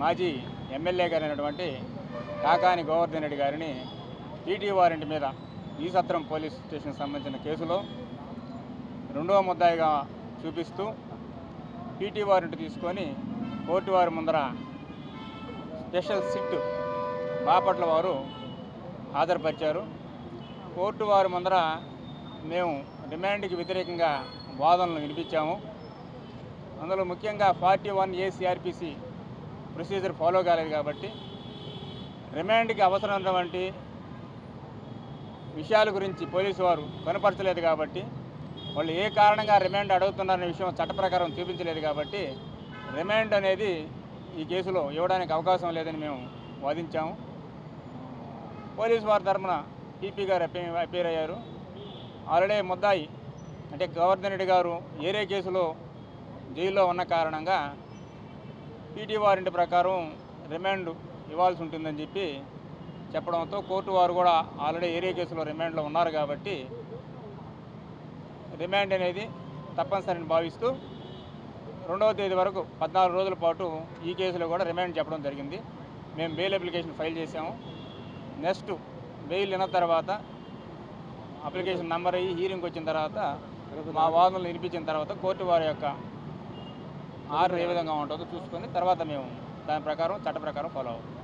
మాజీ ఎమ్మెల్యే గారైనటువంటి కాకాని గోవర్ధన్ రెడ్డి గారిని టీటీ వారెంట్ మీద ఈ సత్రం పోలీస్ స్టేషన్కి సంబంధించిన కేసులో రెండవ ముద్దాయిగా చూపిస్తూ పీటీ వారెంట్ తీసుకొని కోర్టు వారి ముందర స్పెషల్ సిట్ బాపట్ల వారు హాజరుపరిచారు. కోర్టు వారి ముందర మేము రిమాండ్కి వ్యతిరేకంగా వాదనలు వినిపించాము. అందులో ముఖ్యంగా forty one A CrPC procedure follow కాలేదు కాబట్టి రిమాండ్కి అవసరమైనటువంటి విషయాల గురించి పోలీసు వారు కనపరచలేదు కాబట్టి వాళ్ళు ఏ కారణంగా రిమాండ్ అడుగుతున్నారనే విషయం చట్ట ప్రకారం చూపించలేదు కాబట్టి రిమాండ్ అనేది ఈ కేసులో ఇవ్వడానికి అవకాశం లేదని మేము వాదించాము. పోలీసు వారి తరఫున పీపీ గారు అపీర్ అయ్యారు. ఆల్రెడీ ముద్దాయి అంటే గవర్నర్ రెడ్డి గారు ఏరే కేసులో జైల్లో ఉన్న కారణంగా పీటీ వారెంట్ ప్రకారం రిమాండ్ ఇవ్వాల్సి ఉంటుందని చెప్పి చెప్పడంతో కోర్టు వారు కూడా ఆల్రెడీ ఏరియా కేసులో రిమాండ్లో ఉన్నారు కాబట్టి రిమాండ్ అనేది తప్పనిసరిని భావిస్తూ రెండవ తేదీ వరకు పద్నాలుగు రోజుల పాటు ఈ కేసులో కూడా రిమాండ్ చెప్పడం జరిగింది. మేము బెయిల్ అప్లికేషన్ ఫైల్ చేసాము నెక్స్ట్ బెయిల్ విన్న తర్వాత అప్లికేషన్ నెంబర్ అయ్యి హీరింగ్ వచ్చిన తర్వాత మా వాదనలు వినిపించిన తర్వాత కోర్టు వారి యొక్క ఆర్డర్ ఏ విధంగా ఉంటుందో చూసుకొని తర్వాత మేము దాని ప్రకారం చట్ట ప్రకారం ఫాలో అవుతాం.